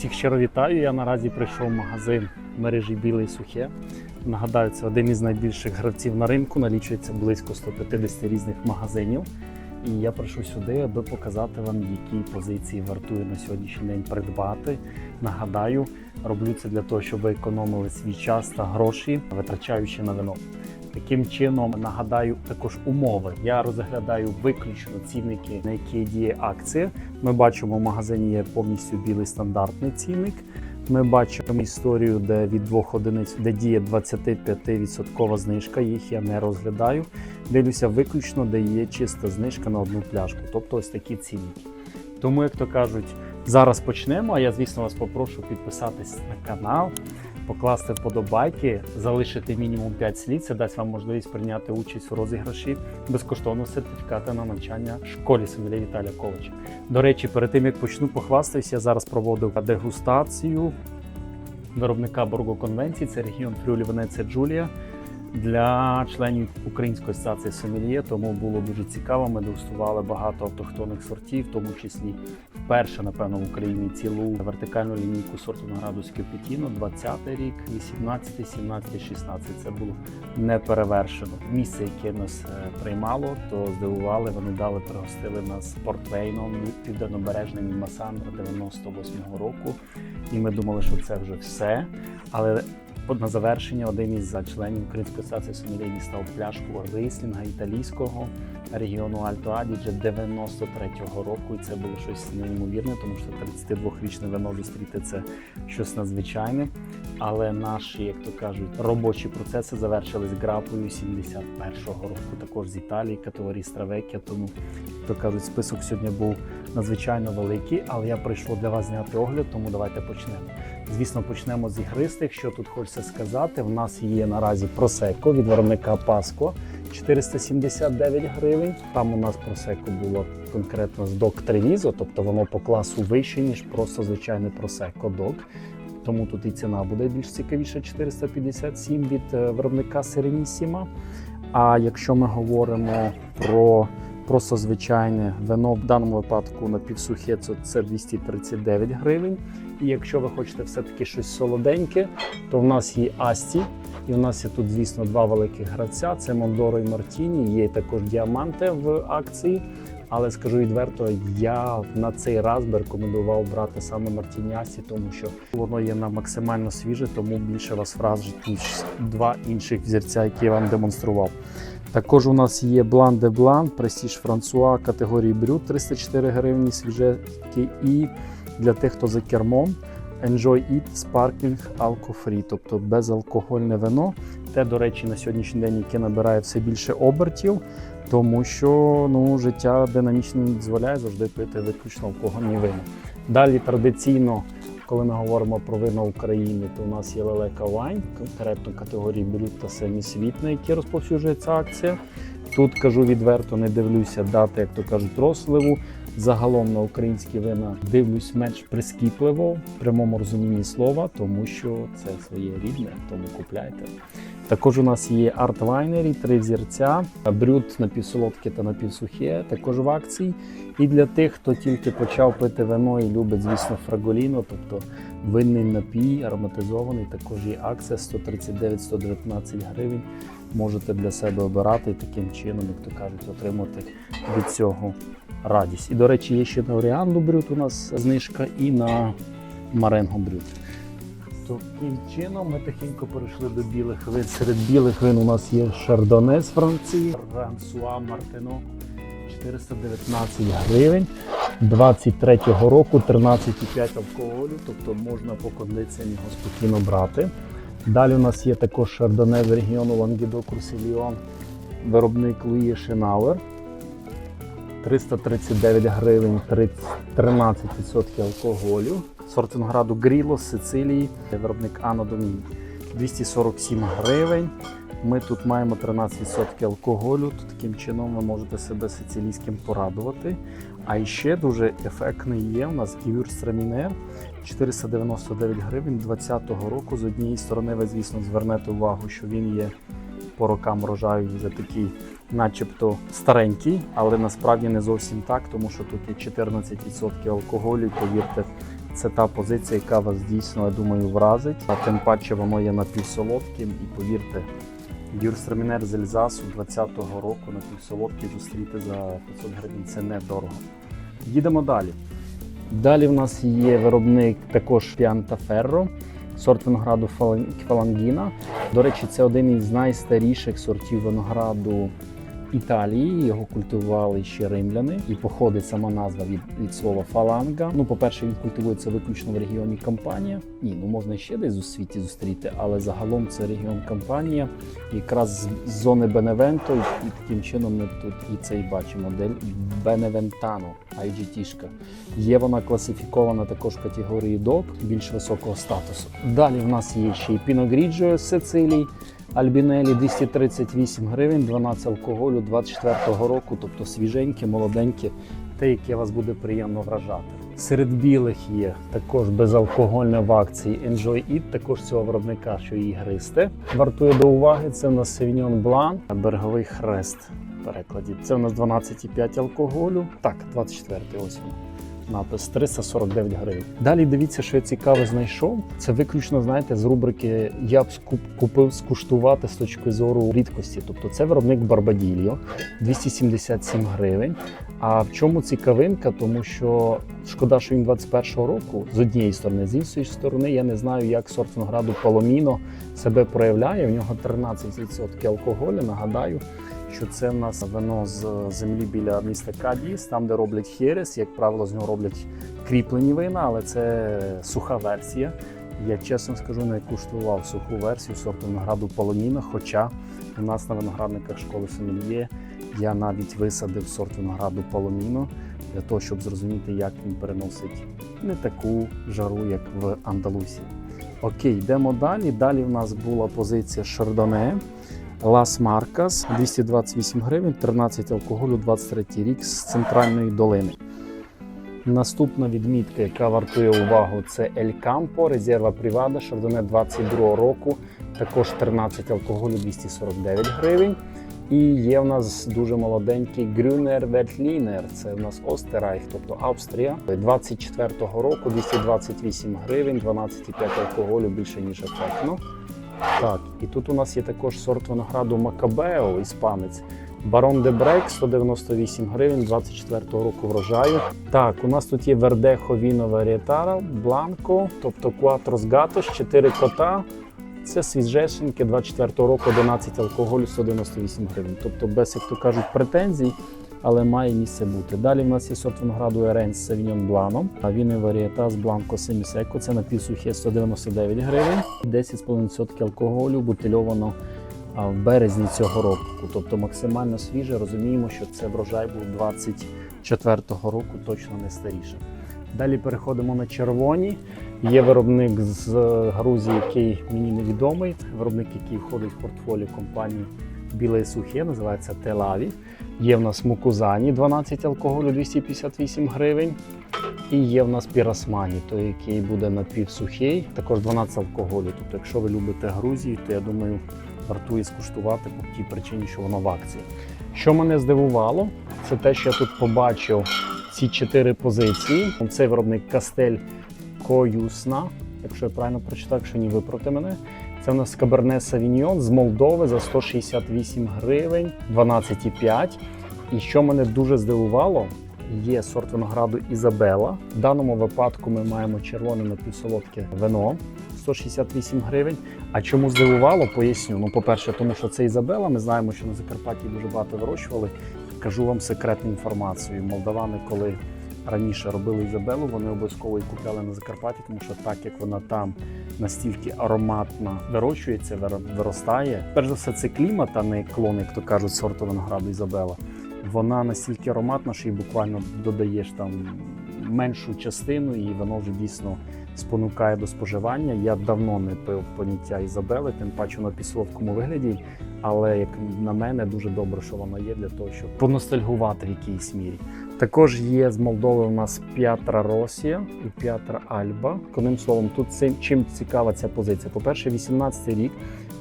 Всіх щиро вітаю. Я наразі прийшов в магазин мережі Біле і Сухе. Нагадаю, це один із найбільших гравців на ринку. Налічується близько 150 різних магазинів. І я прийшов сюди, аби показати вам, які позиції вартує на сьогоднішній день придбати. Нагадаю, роблю це для того, щоб ви економили свій час та гроші, витрачаючи на вино. Таким чином нагадаю також умови. Я розглядаю виключно цінники, на які діє акція. Ми бачимо, в магазині є повністю білий стандартний цінник. Ми бачимо історію, де від двох одиниць, де діє 25% знижка. Їх я не розглядаю. Дивлюся виключно, де є чиста знижка на одну пляшку, тобто ось такі цінники. Тому, як то кажуть, зараз почнемо. А я, звісно, вас попрошу підписатись на канал, покласти вподобайки, залишити мінімум 5 слів. Це дасть вам можливість прийняти участь у розіграші безкоштовного сертифіката на навчання в школі Сомелія Віталія Ковича. До речі, перед тим як почну похвастаюся, я зараз проводив дегустацію виробника Борго Конвенції. Це регіон Фрюлі Венеція Джулія для членів Української асоціації Сомельє, тому було дуже цікаво. Ми дегустували багато автохтонних сортів, в тому числі вперше, напевно, в Україні цілу вертикальну лінійку сорту винограду Скіпетіно, 20 рік, 18, 17, 16. Це було не перевершено. Місце, яке нас е, приймало, то здивували. Вони дали пригостили нас портвейном південнобережним Масандра 98-го року. І ми думали, що це вже все. Але на завершення один із членів Української асоціації сомельє дістав пляшку рислінга італійського регіону Альто Адідже 93-го року. І це було щось неймовірне, тому що 32-річне вино зустріти це щось надзвичайне. Але наші, як то кажуть, робочі процеси завершились грапою 71-го року, також з Італії, категорії Стравекія. Тому, то кажуть, список сьогодні був надзвичайно великий, але я прийшов для вас зняти огляд, тому давайте почнемо. Звісно, почнемо з ігристих. Що тут хочеться сказати? В нас є наразі просеко від виробника Паско 479 гривень. Там у нас просеко було конкретно з док Тревізо, тобто воно по класу вище, ніж просто звичайне просеко док. Тому тут і ціна буде більш цікавіша 457 від е, виробника Серенісіма. А якщо ми говоримо про просто звичайне вино, в даному випадку напівсухе, це 239 гривень. І якщо ви хочете все-таки щось солоденьке, то в нас є Асті. І в нас є тут, звісно, два великих гравця: це Мондоро і Мартіні. Є також діаманти в акції. Але скажу відверто, я на цей раз би рекомендував брати саме Мартіні тому що воно є на максимально свіже, тому більше вас вразить ніж два інших взірця, які я вам демонстрував. Також у нас є Блан де Блан, Престіж Франсуа категорії Брют 304 гривні свіженький. І для тих, хто за кермом, Enjoy It Sparkling Alco Free, тобто безалкогольне вино. Те, до речі, на сьогоднішній день, яке набирає все більше обертів, тому що ну, життя динамічно не дозволяє завжди пити виключно алкогольні вина. Далі традиційно, коли ми говоримо про вина України, то у нас є лелека Вайн, конкретно категорії Брют та семісвіт, на які розповсюджується акція. Тут кажу відверто, не дивлюся дати, як то кажуть, розсливу. Загалом на українські вина дивлюсь менш прискіпливо в прямому розумінні слова, тому що це своє рідне, тому купляйте. Також у нас є арт вайнері, три взірця, брют напівсолодке та напівсухе, також в акції. І для тих, хто тільки почав пити вино і любить, звісно, фраголіно, тобто винний напій, ароматизований, також є акція 139-119 гривень. Можете для себе обирати і таким чином, як то кажуть, отримати від цього радість. І, до речі, є ще на Оріанду брют у нас знижка і на Маренго брют. Таким чином ми тихенько перейшли до білих вин. Серед білих вин у нас є Шардоне з Франції, Рансуа Мартино 419 гривень. 23-го року 13,5 алкоголю, тобто можна по кондиціям його спокійно брати. Далі у нас є також Шардоне з регіону Лангідо Курсильйон, виробник Луї Шенауер. 339 гривень 30 13% алкоголю. Сорт винограду Гріло з Сицилії, виробник Ано Доміні. 247 гривень. Ми тут маємо 13% алкоголю, то таким чином ви можете себе сицилійським порадувати. А ще дуже ефектний є у нас Гівюр Страмінер 499 гривень 2020 року. З однієї сторони, ви, звісно, звернете увагу, що він є по рокам врожаю вже такий, начебто старенький, але насправді не зовсім так, тому що тут є 14% алкоголю. Повірте, Це та позиція, яка вас дійсно, я думаю, вразить. А тим паче воно є напівсолодким. І повірте, Дюрстрамінер з Ельзасу 20-го року напівсолодкий зустріти за 500 гривень це недорого. Їдемо далі. Далі в нас є виробник також Піанта Ферро, сорт винограду Фалан- Фалангіна. До речі, це один із найстаріших сортів винограду Італії. Його культивували ще римляни, і походить сама назва від, від слова фаланга. Ну, по-перше, він культивується виключно в регіоні Кампанія. Ні, ну можна ще десь у світі зустріти, але загалом це регіон Кампанія, якраз з зони Беневенто, і таким чином ми тут і це і бачимо. Дель Беневентано, IGT-шка. Є вона класифікована також в категорії DOP більш високого статусу. Далі в нас є ще Pinot Grigio Сицилії. Альбінелі 238 гривень, 12 алкоголю 24-го року, тобто свіженьке, молоденьке, те, яке вас буде приємно вражати. Серед білих є також безалкогольне в акції Enjoy It, також цього виробника, що її гристе. Вартує до уваги, це в нас Sauvignon Blanc, береговий хрест в перекладі. Це у нас 12,5 алкоголю. Так, 24 ось він. Напис 349 гривень. Далі дивіться, що я цікаве знайшов. Це виключно, знаєте, з рубрики Я б купив скуштувати з точки зору рідкості. Тобто це виробник Барбадільо 277 гривень. А в чому цікавинка? Тому що шкода, що він 21-го року з однієї сторони, з іншої сторони, я не знаю, як сорт Паломіно себе проявляє. У нього 13% алкоголю. Нагадаю, що це в нас вино з землі біля міста Кадіс, там де роблять херес. Як правило, з нього роблять кріплені вина, але це суха версія. Я чесно скажу, не куштував суху версію сорту винограду Паломіно, хоча у нас на виноградниках школи Сомельє я навіть висадив сорт винограду Паломіно для того, щоб зрозуміти, як він переносить не таку жару, як в Андалусі. Окей, йдемо далі. Далі в нас була позиція Шардоне. Лас Маркас 228 гривень, 13 алкоголю, 23 рік з центральної долини. Наступна відмітка, яка вартує увагу, це Ель Кампо, резерва Привада, Шардоне 22 року, також 13 алкоголю, 249 гривень. І є в нас дуже молоденький Грюнер Вертлінер, це в нас Остерайх, тобто Австрія. 24-го року 228 гривень, 12,5 алкоголю, більше ніж ефектно. Так, і тут у нас є також сорт винограду Макабео, іспанець. Барон де Брек 198 гривень 24-го року врожаю. Так, у нас тут є Вердехо Віно Варієтара, Бланко, тобто Quattro Gatos, 4 кота. Це свіжешеньке 24-го року 11 алкоголю 198 гривень. Тобто без, як то кажуть, претензій, але має місце бути. Далі в нас є сорт винограду з Sauvignon Blanc, а він і варієта з Бланко Семісеко. Це напівсухе 199 гривень, 10,5% алкоголю бутильовано в березні цього року. Тобто максимально свіже. Розуміємо, що це врожай був 24-го року, точно не старіше. Далі переходимо на червоні. Є виробник з Грузії, який мені невідомий. Виробник, який входить в портфоліо компанії Біле Сухе, називається Телаві. Є в нас Мукузані 12 алкоголю 258 гривень. І є в нас Пірасмані, той, який буде напівсухий, також 12 алкоголю. Тобто, якщо ви любите Грузію, то я думаю, вартує скуштувати по тій причині, що воно в акції. Що мене здивувало, це те, що я тут побачив ці чотири позиції. Цей виробник Кастель Коюсна, якщо я правильно прочитав, якщо ні, виправте мене. Це у нас Каберне Савіньйон з Молдови за 168 гривень, 12,5. І що мене дуже здивувало, є сорт винограду Ізабела. В даному випадку ми маємо червоне напівсолодке вино 168 гривень. А чому здивувало, поясню. Ну, по-перше, тому що це Ізабела. Ми знаємо, що на Закарпатті дуже багато вирощували. Кажу вам секретну інформацію. Молдавани, коли раніше робили Ізабелу, вони обов'язково її купляли на Закарпатті, тому що так як вона там настільки ароматно вирощується, виростає. Перш за все, це клімат, а не клон, як то кажуть, сорту винограду Ізабела. Вона настільки ароматна, що їй буквально додаєш там меншу частину, і воно вже дійсно спонукає до споживання. Я давно не пив поняття Ізабели, тим паче на підсолодкому вигляді. але як на мене, дуже добре, що воно є для того, щоб поностальгувати в якійсь мірі. Також є з Молдови у нас П'ятра Росія і П'ятра Альба. Одним словом, тут цим чим цікава ця позиція. По-перше, 18 рік.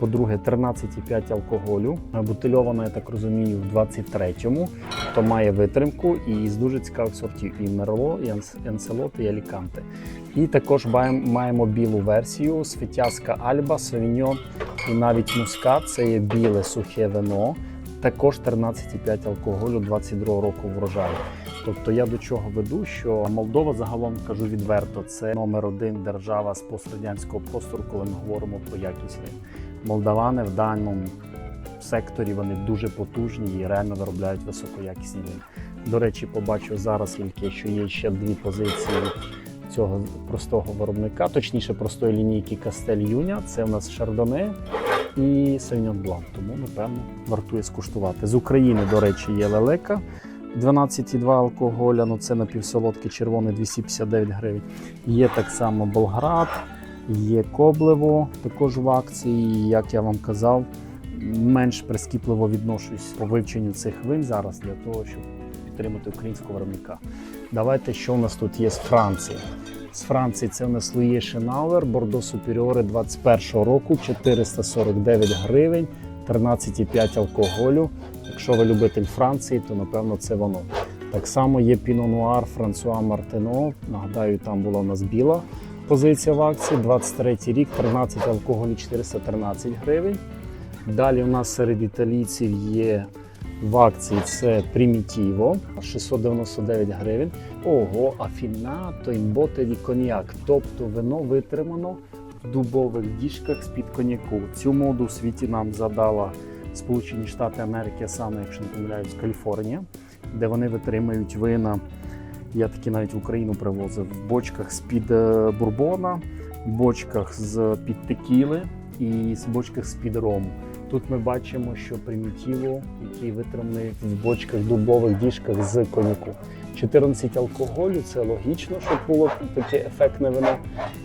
По-друге, 13,5 алкоголю. Бутильовано, я так розумію, в 23-му. То має витримку і з дуже цікавих сортів і Мерло, і Енс- Енселот, і Аліканте. І також маємо- білу версію Сфетязка Альба, Совіньон і навіть Мускат. Це є біле сухе вино. Також 13,5 алкоголю 22 року врожаю. Тобто я до чого веду, що Молдова загалом кажу відверто, це номер один держава з пострадянського простору, коли ми говоримо про якість. Молдавани в даному секторі вони дуже потужні і реально виробляють високоякісні вини. До речі, побачив зараз тільки, що є ще дві позиції цього простого виробника, точніше простої лінійки Кастель Юня. Це у нас Шардоне і Савіньон Блан. Тому, напевно, вартує скуштувати. З України, до речі, є лелека. 12,2 алкоголя, ну це напівсолодкий червоний 259 гривень. Є так само Болград, є Коблево, також в акції. Як я вам казав, менш прискіпливо відношусь по вивченню цих вин зараз для того, щоб підтримати українського виробника. Давайте, що у нас тут є з Франції. З Франції це у нас Лує Шенауер, Бордо Суперіори 21 року, 449 гривень, 13,5 алкоголю. Якщо ви любитель Франції, то напевно це воно. Так само є Піно Нуар Франсуа Мартино. Нагадаю, там була у нас біла позиція в акції. 23 рік, 13 алкоголю, 413 гривень. Далі у нас серед італійців є в акції це Примітіво 699 гривень. Ого, афінато імботе ді коньяк. Тобто вино витримано в дубових діжках з-під коньяку. Цю моду у світі нам задала Сполучені Штати Америки, саме, якщо не помиляюсь, Каліфорнія, де вони витримують вина. Я такі навіть в Україну привозив в бочках з-під е, бурбона, в бочках з-під текіли і з бочках з-під рому. Тут ми бачимо, що примітіво, який витриманий в бочках дубових діжках з коньяку. 14 алкоголю, це логічно, щоб було таке ефектне вино.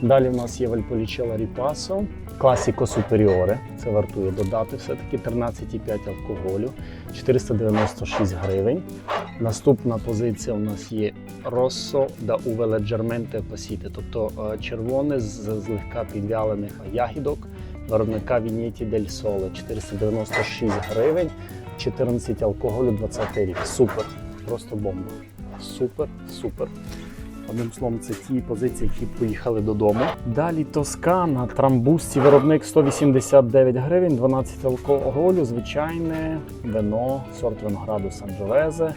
Далі в нас є Вальполічела Ріпасо, Класіко Суперіоре. Це вартує додати все-таки 13,5 алкоголю, 496 гривень. Наступна позиція у нас є Rosso da Uve leggermente Passite, тобто е, червоне з злегка підвялених ягідок виробника Вінєті Дель Соле 496 гривень, 14 алкоголю 20 рік. Супер, просто бомба. Супер, супер. Одним словом, це ті позиції, які поїхали додому. Далі Тоскана, трамбусці, виробник 189 гривень, 12 алкоголю, звичайне вино, сорт винограду Санджовезе,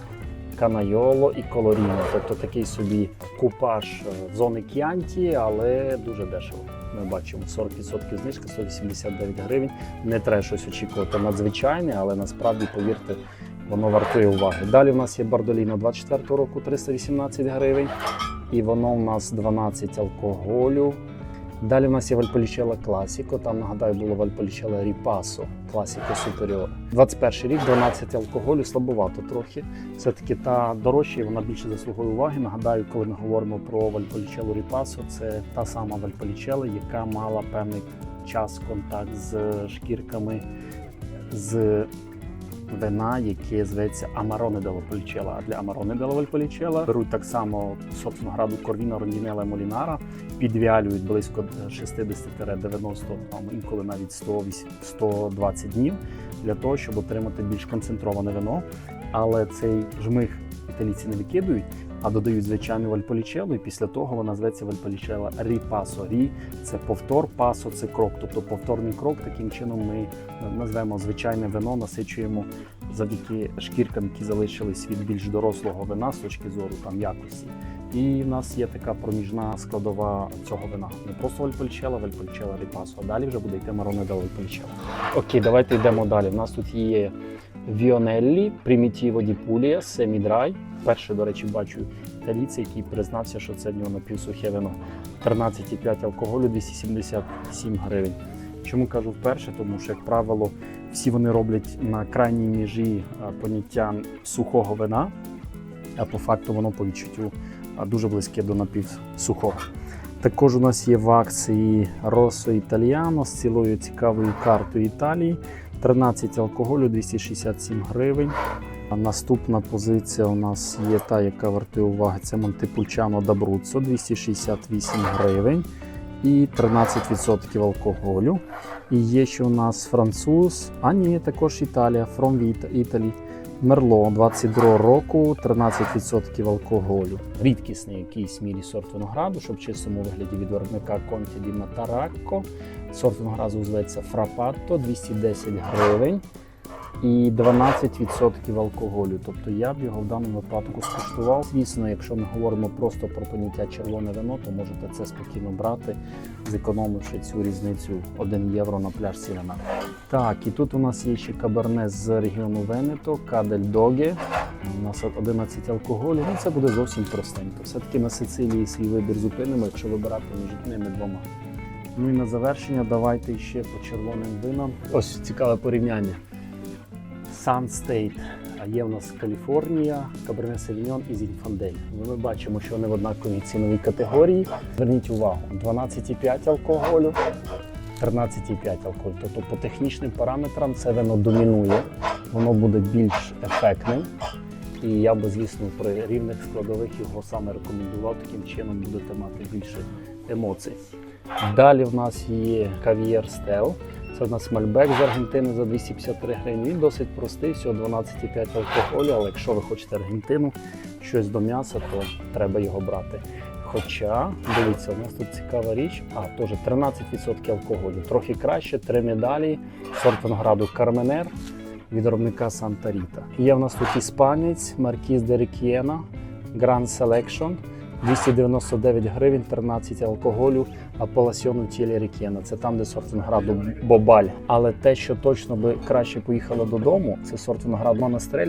Канайоло і Колоріно. Тобто такий собі купаж е, зони Кіанті, але дуже дешево. Ми бачимо 40% знижка, 189 гривень. Не треба щось очікувати надзвичайне, але насправді, повірте, воно вартує уваги. Далі в нас є Бардоліно 24 року 318 гривень, і воно у нас 12 алкоголю. Далі в нас є Вальполічела Класіко, там нагадаю було Вальполічела Ріпасо, Класіко Суперіор. 21 рік, 12 алкоголю, слабовато трохи. Все-таки та дорожча, і вона більше заслуговує уваги. Нагадаю, коли ми говоримо про Вальполічелу Ріпасо, це та сама Вальполічела, яка мала певний час контакт з шкірками з вина, яке зветься Амароне де Вальполічела. А для Амароне де Вальполічела беруть так само собственно граду Корвіна Рондінела Молінара, підвялюють близько 60-90, там інколи навіть 108 120 днів для того, щоб отримати більш концентроване вино. Але цей жмих італійці не викидують, а додають звичайну вальполічелу, і після того вона зветься вальполічела ріпасо. Рі це повтор, пасо це крок. Тобто повторний крок. Таким чином ми назвемо звичайне вино, насичуємо завдяки шкіркам, які залишились від більш дорослого вина з точки зору там якості. І в нас є така проміжна складова цього вина. Не просто вальпольчела, вальпольчела ріпасо, а далі вже буде йти мароне до вальпольчела. Окей, давайте йдемо далі. У нас тут є Віонеллі, Примітіво ді Пулія, Семідрай. Перше, до речі, бачу італійця, який признався, що це в нього напівсухе вино. 13,5 алкоголю, 277 гривень. Чому кажу вперше? Тому що, як правило, всі вони роблять на крайній межі поняття сухого вина, а по факту воно по відчуттю дуже близьке до напівсухого. Також у нас є в акції Rosso Italiano з цілою цікавою картою Італії. 13 алкоголю 267 гривень. Наступна позиція у нас є та, яка вартує уваги. Це Монтепульчано Дабруцо 268 гривень і 13% алкоголю. І є ще у нас француз, а ні, також Італія, From Italy. Мерло 22 року, 13% алкоголю. Рідкісний якийсь мірі сорт винограду, щоб в чистому вигляді від виробника Конті Ді Матаракко. Сорт винограду зветься Frappato, 210 гривень і 12% алкоголю. Тобто я б його в даному випадку скуштував. Звісно, якщо ми говоримо просто про поняття червоне вино, то можете це спокійно брати, зекономивши цю різницю 1 євро на пляшці вина. Так, і тут у нас є ще каберне з регіону Венето, Кадель Доге. У нас 11 алкоголю. Ну це буде зовсім простенько. Все-таки на Сицилії свій вибір зупинимо, якщо вибирати між ними двома. Ну і на завершення давайте ще по червоним винам. Ось цікаве порівняння. Sun State. Є в нас Каліфорнія, Каберне Савіньон і Зінфандель. Ми бачимо, що вони в однаковій ціновій категорії. Зверніть увагу, 12,5 алкоголю, 13,5 алкоголю. Тобто по технічним параметрам це вино домінує, воно буде більш ефектним. І я би, звісно, при рівних складових його саме рекомендував. Таким чином будете мати більше емоцій. Далі в нас є кав'єр Стел. Це у нас мальбек з Аргентини за 253 гривні. Він досить простий, всього 12,5 алкоголю, але якщо ви хочете Аргентину, щось до м'яса, то треба його брати. Хоча, дивіться, у нас тут цікава річ, а теж 13% алкоголю. Трохи краще, три медалі, сорт винограду Карменер від виробника Санта Ріта. Є в нас тут іспанець Маркіз де Grand Selection. 299 гривень, 13 алкоголю, апеласьйону тілі Рікєна. Це там, де сорт Бобаль. Але те, що точно би краще поїхало додому, це сорт винограду.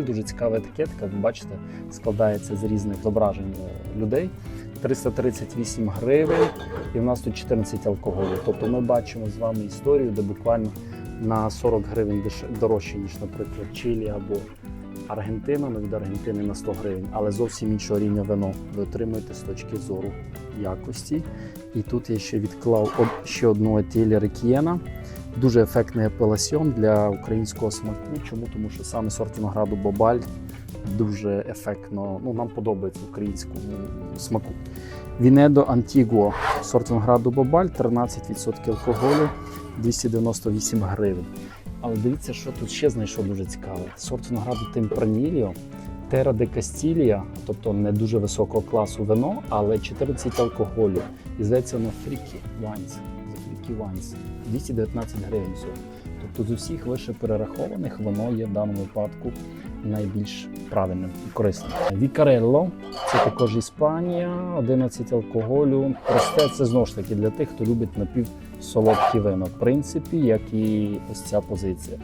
Дуже цікава етикетка. Ви бачите, складається з різних зображень е, людей. 338 гривень, і в нас тут 14 алкоголю. Тобто ми бачимо з вами історію, де буквально на 40 гривень дорожче, ніж, наприклад, Чилі або Аргентина, ну від Аргентини на 100 гривень, але зовсім іншого рівня вино ви отримуєте з точки зору якості. І тут я ще відклав ще одну етілі Рекієна. Дуже ефектний апеласьйон для українського смаку. Чому? Тому що саме сорт винограду Бобаль дуже ефектно. Ну, нам подобається українському смаку. Вінедо Антігуо, сорт винограду Бобаль, 13% алкоголю, 298 гривень. Але дивіться, що тут ще знайшов дуже цікаве. Сорт винограду Темпраніліо, Терра де Кастілія, тобто не дуже високого класу вино, але 14 алкоголю. І здається, воно Фрікі Вайнс. Фрікі Вайнс. 219 гривень всього. Тобто з усіх вище перерахованих воно є в даному випадку найбільш правильним і корисним. Вікарелло це також Іспанія, 11 алкоголю. Просте це знову ж таки для тих, хто любить напівсолодкі вина, в принципі, як і ось ця позиція.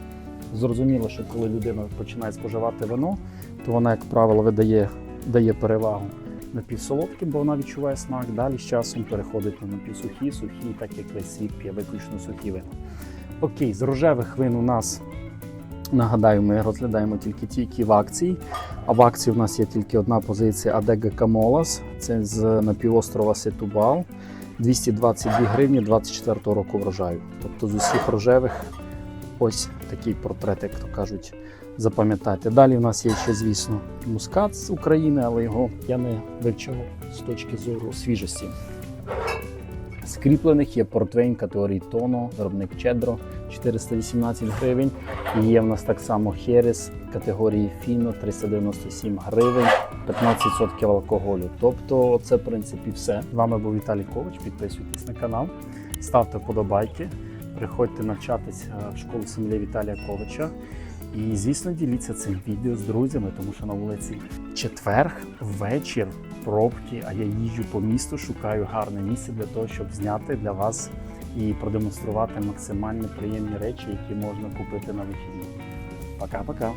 Зрозуміло, що коли людина починає споживати вино, то вона, як правило, видає дає перевагу напівсолодким, бо вона відчуває смак. Далі з часом переходить на напівсухі, сухі, так як весь світ п'є виключно сухі вина. Окей, з рожевих вин у нас нагадаю, ми розглядаємо тільки ті, які в акції. А в акції в нас є тільки одна позиція Адега Камолас. Це з напівострова Сетубал. 222 гривні 24 року врожаю. Тобто з усіх рожевих ось такий портрет, як то кажуть, запам'ятайте. Далі в нас є ще, звісно, мускат з України, але його я не вивчав з точки зору свіжості. Скріплених є портвейн категорії Тоно, виробник Чедро 418 гривень. Є в нас так само Херес категорії Фіно 397 гривень, 15% алкоголю. Тобто, це в принципі все. З вами був Віталій Ковач. Підписуйтесь на канал, ставте вподобайки, приходьте навчатися в школу сомельє Віталія Ковача. І, звісно, діліться цим відео з друзями, тому що на вулиці четверг, вечір, пробки, а я їжджу по місту, шукаю гарне місце для того, щоб зняти для вас і продемонструвати максимально приємні речі, які можна купити на вихідні. Пока-пока!